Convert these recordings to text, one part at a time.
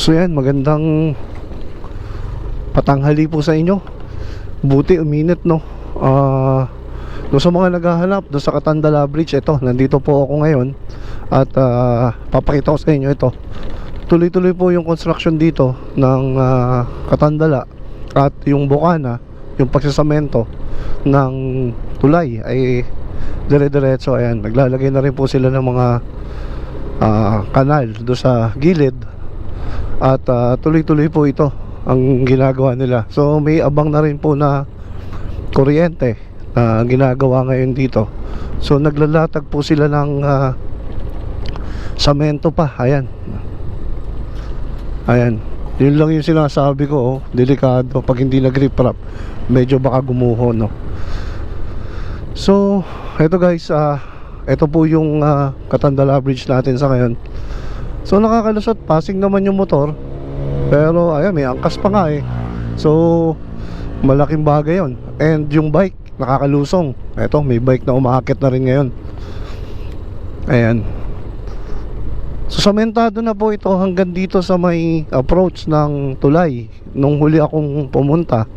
So yan, magandang patanghali po sa inyo. Buti uminit no. Ah, doon sa mga naghahanap doon sa Katandala Bridge, ito, nandito po ako ngayon at ah, papakita ko sa inyo ito. Tuloy-tuloy po yung construction dito ng ah, Katandala at yung Bukana, yung pagsasamento ng tulay ay dire-diretso ayan naglalagay na rin po sila ng mga ah, kanal do sa gilid at ah, tuloy-tuloy po ito ang ginagawa nila. So may abang na rin po na kuryente na ginagawa ngayon dito. So naglalatag po sila ng samento pa. Ayan. Ayan. Yun lang yung sinasabi ko oh, delikado. Pag hindi nag wrap medyo baka gumuho no? So eto guys ah ito po yung ah, Katandala Bridge natin sa ngayon So nakakalusot, passing naman yung motor. Pero ayan, may angkas pa nga eh. So malaking bagay yon And yung bike, nakakalusong. Eto, may bike na umaakit na rin ngayon. Ayan. So samentado na po ito hanggang dito sa may approach ng tulay Nung huli akong pumunta.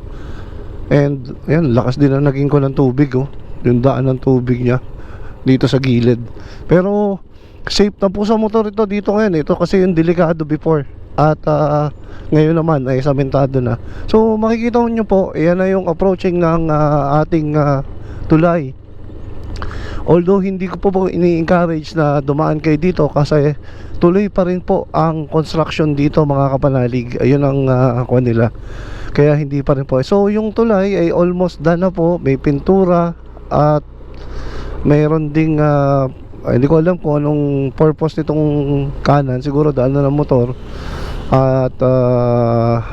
And ayan, lakas din na naging ko ng tubig oh. Yung daan ng tubig niya Dito sa gilid. Pero safe na po sa motor ito dito ngayon ito kasi yung delikado before. At ah, ngayon naman ay samentado na. So makikita nyo po yan na yung approaching ng ah, ating ah, tulay. Although hindi ko po po ini-encourage na dumaan kayo dito kasi tuloy pa rin po ang construction dito mga kapanalig. Ayun ang uh, ako nila. Kaya hindi pa rin po. So yung tulay ay almost done na po. May pintura at mayroon ding ah, ay, hindi ko alam kung anong purpose nitong kanan. Siguro daan na ng motor at ah,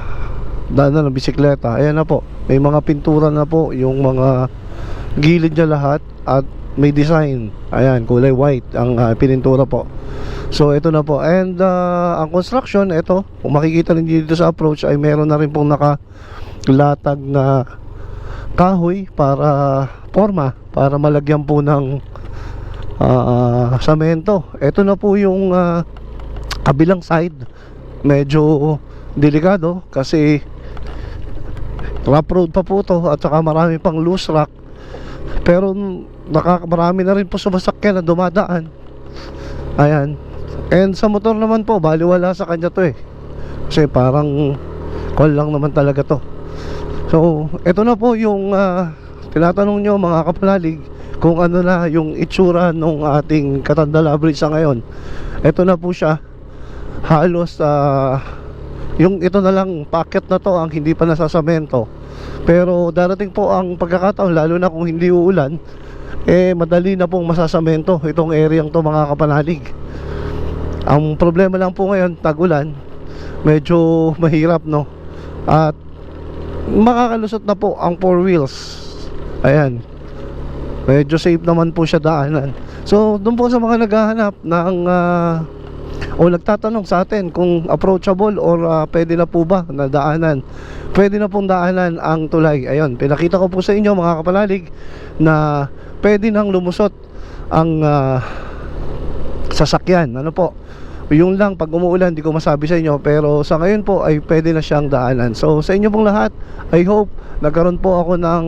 daan na ng bisikleta. Ayan na po. May mga pintura na po yung mga gilid niya lahat at may design. Ayan kulay white ang ah, pinintura po. So ito na po. And ah, ang construction ito kung makikita rin dito sa approach ay meron na rin pong nakalatag na kahoy para forma para malagyan po ng ah, samento. Ito na po yung ah, kabilang side. Medyo delikado kasi rough road pa po to at saka marami pang loose rock. Pero naka, marami na rin po sumasakyan na dumadaan. Ayan. And sa motor naman po, baliwala sa kanya to eh. Kasi parang call lang naman talaga to. So, ito na po yung ah, tinatanong nyo mga kapanalig kung ano na yung itsura ng ating Katandala Bridge sa ngayon. Ito na po siya. Halos ah, yung ito na lang packet na to ang hindi pa nasasamento. Pero darating po ang pagkakataon lalo na kung hindi uulan eh madali na pong masasamento itong area to mga kapanalig. Ang problema lang po ngayon tag-ulan medyo mahirap no. At makakalusot na po ang four wheels. Ayan. Medyo safe naman po siya daanan. So, doon po sa mga naghahanap ng ah, o nagtatanong sa atin kung approachable or ah, pwede na po ba na daanan. Pwede na pong daanan ang tulay. Ayun, pinakita ko po sa inyo mga kapalalig na pwede nang lumusot ang ah, sasakyan. Ano po? Yung lang pag umuulan, di ko masabi sa inyo pero sa ngayon po ay pwede na siyang daanan. So sa inyo pong lahat, I hope nagkaroon po ako ng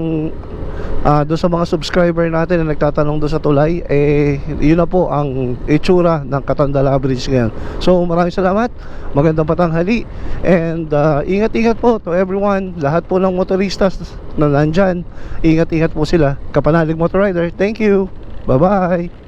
ah doon sa mga subscriber natin na nagtatanong doon sa tulay, eh yun na po ang itsura ng Katandala Bridge ngayon. So maraming salamat, magandang patanghali and ah, ingat-ingat po to everyone, lahat po ng motoristas na nandyan, ingat-ingat po sila. Kapanalig Motor Rider, thank you, bye-bye.